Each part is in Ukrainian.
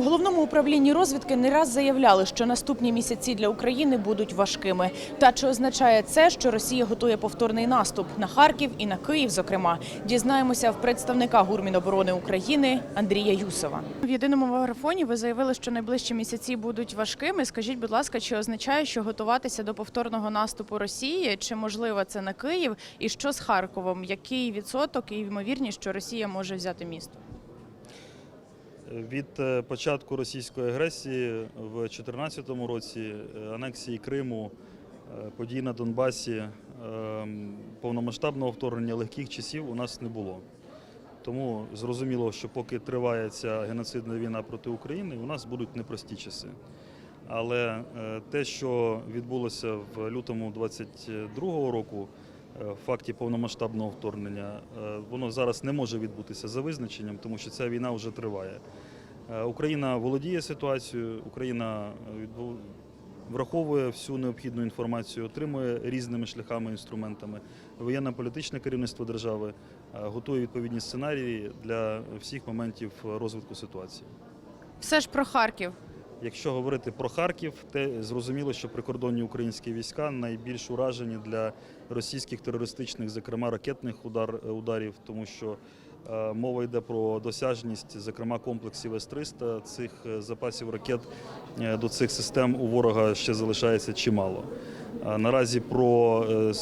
В головному управлінні розвідки не раз заявляли, що наступні місяці для України будуть важкими. Та чи означає це, що Росія готує повторний наступ на Харків і на Київ? Зокрема, дізнаємося в представника Гурміноборони України Андрія Юсова. В єдиному марафоні ви заявили, що найближчі місяці будуть важкими. Скажіть, будь ласка, чи означає, що готуватися до повторного наступу Росії? Чи можливо це на Київ? І що з Харковом? Який відсоток і ймовірність, що Росія може взяти місто? Від е, початку російської агресії в 2014 році, е, анексії Криму, е, подій на Донбасі, повномасштабного вторгнення легких часів у нас не було. Тому зрозуміло, що поки триває ця геноцидна війна проти України, у нас будуть непрості часи. Але те, що відбулося в лютому 2022 року, факті повномасштабного вторгнення, е, воно зараз не може відбутися за визначенням, тому що ця війна вже триває. Е, Україна володіє ситуацією, Україна е, враховує всю необхідну інформацію, отримує різними шляхами, інструментами. Воєнно-політичне керівництво держави е, готує відповідні сценарії для всіх моментів розвитку ситуації. Все ж про Харків. Якщо говорити про Харків, те зрозуміло, що прикордонні українські війська найбільш уражені для російських терористичних, зокрема ракетних удар, ударів, тому що е, мова йде про досяжність, зокрема комплексів С-300. Цих е, запасів ракет е, до цих систем у ворога ще залишається чимало. Наразі про е,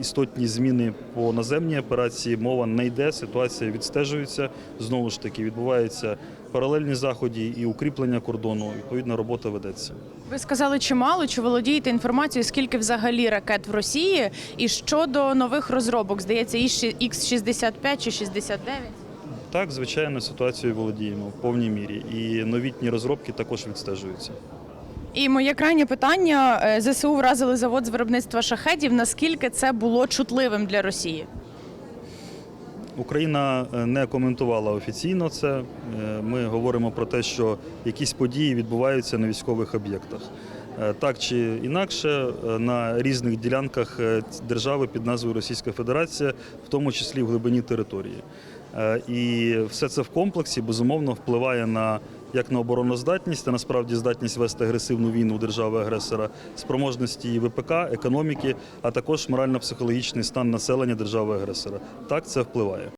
істотні зміни по наземній операції мова не йде. Ситуація відстежується. Знову ж таки, відбуваються паралельні заходи і укріплення кордону. Відповідна робота ведеться. Ви сказали чимало, чи володієте інформацією, скільки взагалі ракет в Росії, і щодо нових розробок, здається, Х-65 чи 69? Так, звичайно, ситуацією володіємо в повній мірі. І новітні розробки також відстежуються. І моє крайнє питання: Е, ЗСУ вразили завод з виробництва шахедів. Наскільки це було чутливим для Росії? Україна е, не коментувала офіційно це. Е, Ми говоримо про те, що якісь події відбуваються на військових об'єктах. Так чи інакше, на різних ділянках держави під назвою Російська Федерація, в тому числі в глибині території. І все це в комплексі безумовно впливає на як на обороноздатність а насправді здатність вести агресивну війну держави-агресора, спроможності ВПК, економіки, а також морально-психологічний стан населення держави-агресора. Так це впливає.